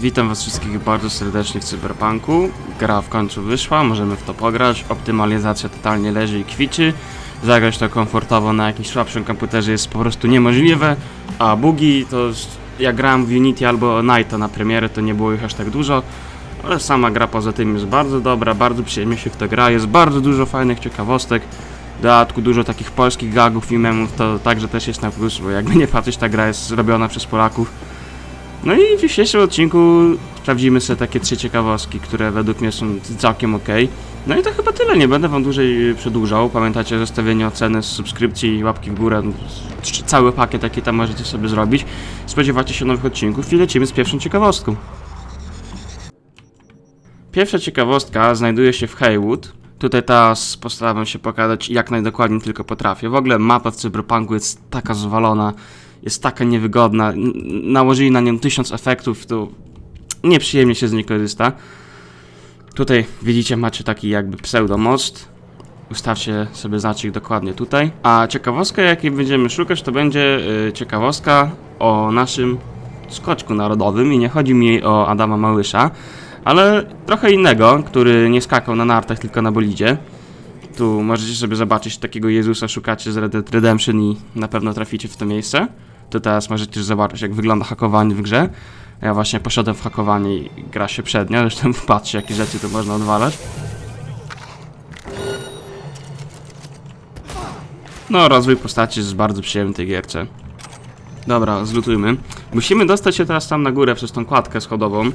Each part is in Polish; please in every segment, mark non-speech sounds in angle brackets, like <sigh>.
Witam was wszystkich bardzo serdecznie w Cyberpunku. Gra w końcu wyszła, możemy w to pograć. Optymalizacja totalnie leży i kwiczy. Zagrać to komfortowo na jakimś słabszym komputerze jest po prostu niemożliwe, a bugi to jak grałem w Unity albo Nighta na premierę to nie było ich aż tak dużo, ale sama gra poza tym jest bardzo dobra, bardzo przyjemnie się w to gra, jest bardzo dużo fajnych ciekawostek. W dodatku dużo takich polskich gagów i memów to także też jest na plus, bo jakby nie patrzeć ta gra jest zrobiona przez Polaków. No i w dzisiejszym odcinku sprawdzimy sobie takie trzy ciekawostki, które według mnie są całkiem ok. No i to chyba tyle, nie będę wam dłużej przedłużał. Pamiętajcie o zostawieniu oceny, subskrypcji łapki w górę. Cały pakiet taki tam możecie sobie zrobić. Spodziewacie się nowych odcinków i lecimy z pierwszą ciekawostką. Pierwsza ciekawostka znajduje się w Haywood. Tutaj teraz postaram się pokazać jak najdokładniej tylko potrafię. W ogóle mapa w Cyberpunku jest taka zwalona, jest taka niewygodna. Nałożyli na nią tysiąc efektów, to nieprzyjemnie się z niej korzysta. Tutaj widzicie, macie taki jakby pseudomost. Ustawcie sobie znacznik dokładnie tutaj. A ciekawostka, jakiej będziemy szukać, to będzie y, ciekawostka o naszym skoczku narodowym. I nie chodzi mi o Adama Małysza, ale trochę innego, który nie skakał na nartach, tylko na bolidzie. Tu możecie sobie zobaczyć takiego Jezusa, szukacie z Red Dead Redemption i na pewno traficie w to miejsce. To teraz możecie zobaczyć, jak wygląda hakowanie w grze. Ja właśnie poszedłem w hakowanie i gra się przednia, zresztą <laughs> patrzcie, jakie rzeczy tu można odwalać. No, rozwój postaci jest bardzo przyjemny tej gierce. Dobra, zlutujmy. Musimy dostać się teraz tam na górę przez tą kładkę schodową.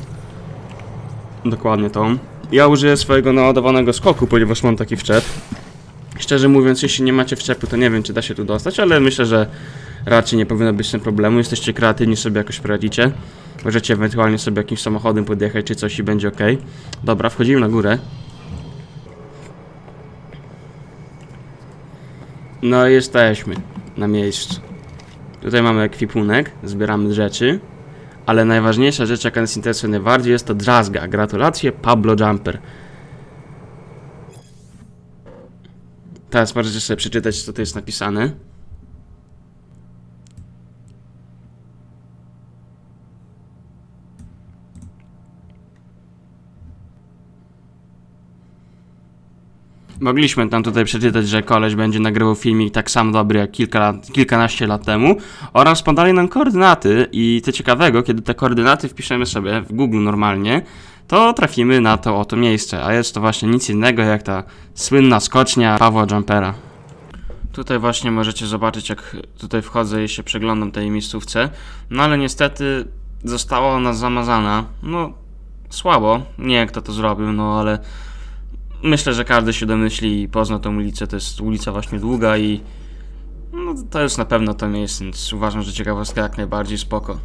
Dokładnie tą. Ja użyję swojego naładowanego skoku, ponieważ mam taki wczep. Szczerze mówiąc, jeśli nie macie wczepu, to nie wiem, czy da się tu dostać, ale myślę, że raczej nie powinno być z tym problemu. Jesteście kreatywni, sobie jakoś poradzicie. Możecie ewentualnie sobie jakimś samochodem podjechać, czy coś i będzie ok. Dobra, wchodzimy na górę. No i jesteśmy na miejscu. Tutaj mamy ekwipunek, zbieramy rzeczy. Ale najważniejsza rzecz, jaka nas interesuje najbardziej, jest to drzazga. Gratulacje, Pablo Jumper. Teraz możecie sobie przeczytać, co tu jest napisane. Mogliśmy tam tutaj przeczytać, że koleś będzie nagrywał filmik tak samo dobry jak kilka lat, kilkanaście lat temu oraz podali nam koordynaty i co ciekawego, kiedy te koordynaty wpiszemy sobie w Google normalnie, to trafimy na to oto miejsce, a jest to właśnie nic innego jak ta słynna skocznia Pawła Jumpera. Tutaj właśnie możecie zobaczyć, jak tutaj wchodzę i się przeglądam tej miejscówce, no ale niestety została ona zamazana, no słabo, nie wiem kto to zrobił, no ale myślę, że każdy się domyśli i pozna tą ulicę. To jest ulica właśnie długa i no, to jest na pewno to miejsce, więc uważam, że ciekawostka jak najbardziej spoko.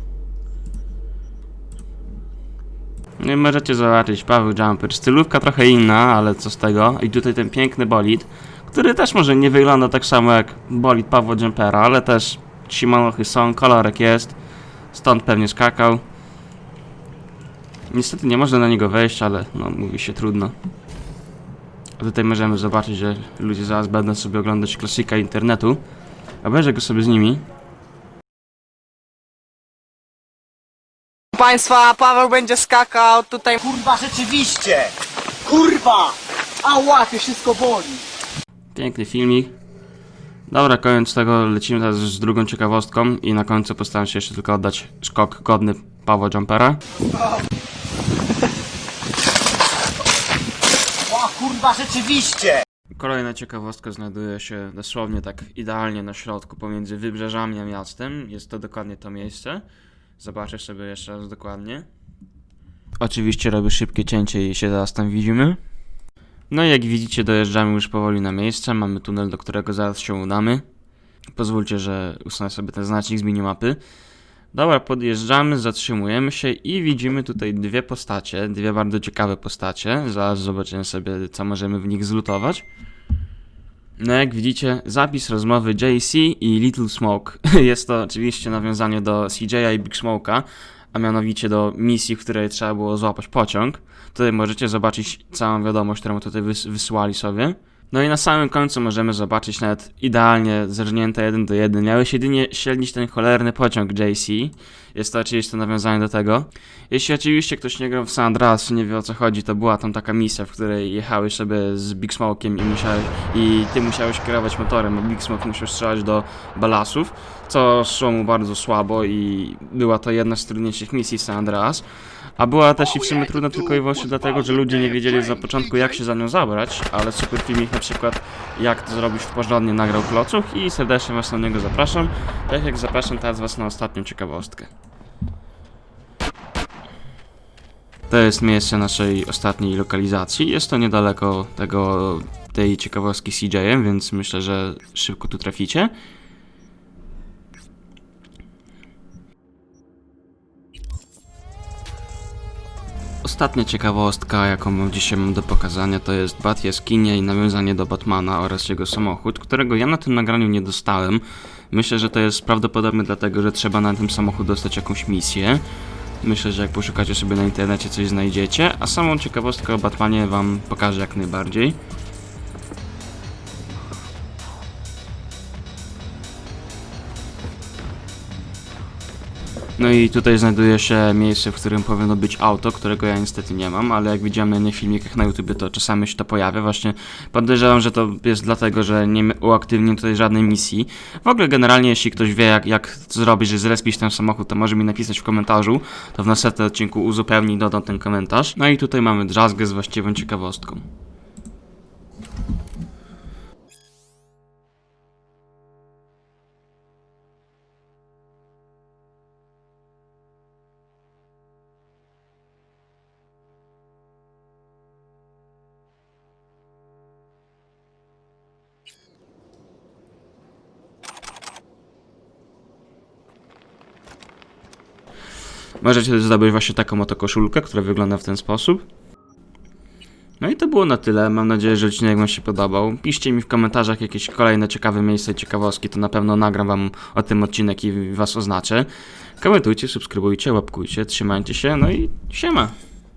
No i możecie zobaczyć, Paweł Jumper. Stylówka trochę inna, ale co z tego. I tutaj ten piękny bolid, który też może nie wygląda tak samo jak bolid Pawła Jumpera, ale też simonochy są, kolorek jest, stąd pewnie skakał. Niestety nie można na niego wejść, ale no mówi się trudno. A tutaj możemy zobaczyć, że ludzie zaraz będą sobie oglądać klasyka internetu. Obejrzę go sobie z nimi. Państwa, Paweł będzie skakał tutaj. Kurwa, rzeczywiście! Kurwa! A łapie, wszystko boli! Piękny filmik. Dobra, koniec tego, lecimy teraz z drugą ciekawostką i na końcu postaram się jeszcze tylko oddać skok godny Pawła Jumpera. O kurwa, rzeczywiście! Kolejna ciekawostka znajduje się dosłownie tak idealnie na środku pomiędzy wybrzeżami a miastem. Jest to dokładnie to miejsce. Zobaczę sobie jeszcze raz dokładnie. Oczywiście robię szybkie cięcie i się zaraz tam widzimy. No i jak widzicie dojeżdżamy już powoli na miejsce. Mamy tunel, do którego zaraz się udamy. Pozwólcie, że usunę sobie ten znacznik z minimapy. Dobra, podjeżdżamy, zatrzymujemy się i widzimy tutaj dwie postacie, dwie bardzo ciekawe postacie. Zaraz zobaczymy sobie, co możemy w nich zlutować. No jak widzicie, zapis rozmowy JC i Little Smoke. <laughs> Jest to oczywiście nawiązanie do CJ'a i Big Smoke'a, a mianowicie do misji, w której trzeba było złapać pociąg. Tutaj możecie zobaczyć całą wiadomość, którą tutaj wys- wysłali sobie. No i na samym końcu możemy zobaczyć nawet idealnie zerżnięte 1 do 1. Miałeś jedynie śledzić ten cholerny pociąg JC. Jest to oczywiście nawiązanie do tego. Jeśli oczywiście ktoś nie grał w San Andreas, nie wie o co chodzi, to była tam taka misja, w której jechałeś sobie z Big Smoke'iem i, musiałeś, i ty musiałeś kierować motorem, a Big Smoke musiał strzelać do balasów, co szło mu bardzo słabo i była to jedna z trudniejszych misji San Andreas. A była też i w sumie trudna tylko i wyłącznie dlatego, że ludzie nie wiedzieli za początku jak się za nią zabrać, ale super filmik na przykład jak to zrobić w porządnie nagrał klocuch i serdecznie was na niego zapraszam. Tak jak zapraszam teraz was na ostatnią ciekawostkę. To jest miejsce naszej ostatniej lokalizacji. Jest to niedaleko tego, tej ciekawostki CJ-em, więc myślę, że szybko tu traficie. Ostatnia ciekawostka, jaką dzisiaj mam do pokazania, to jest Bat Jaskinia i nawiązanie do Batmana oraz jego samochód, którego ja na tym nagraniu nie dostałem. Myślę, że to jest prawdopodobne dlatego, że trzeba na tym samochód dostać jakąś misję. Myślę, że jak poszukacie sobie na internecie coś znajdziecie, a samą ciekawostkę o Batmanie wam pokażę jak najbardziej. No i tutaj znajduje się miejsce, w którym powinno być auto, którego ja niestety nie mam, ale jak widziałem na innych filmikach na YouTube, to czasami się to pojawia. Właśnie podejrzewam, że to jest dlatego, że nie uaktywnię tutaj żadnej misji. W ogóle generalnie, jeśli ktoś wie, jak, jak zrobić, że zrespić ten samochód, to może mi napisać w komentarzu. To w następnym odcinku uzupełni i dodam ten komentarz. No i tutaj mamy drzazgę z właściwą ciekawostką. Możecie zdobyć właśnie taką oto koszulkę, która wygląda w ten sposób. No i to było na tyle. Mam nadzieję, że odcinek Wam się podobał. Piszcie mi w komentarzach jakieś kolejne ciekawe miejsca i ciekawostki, to na pewno nagram Wam o tym odcinek i Was oznaczę. Komentujcie, subskrybujcie, łapkujcie, trzymajcie się, no i siema!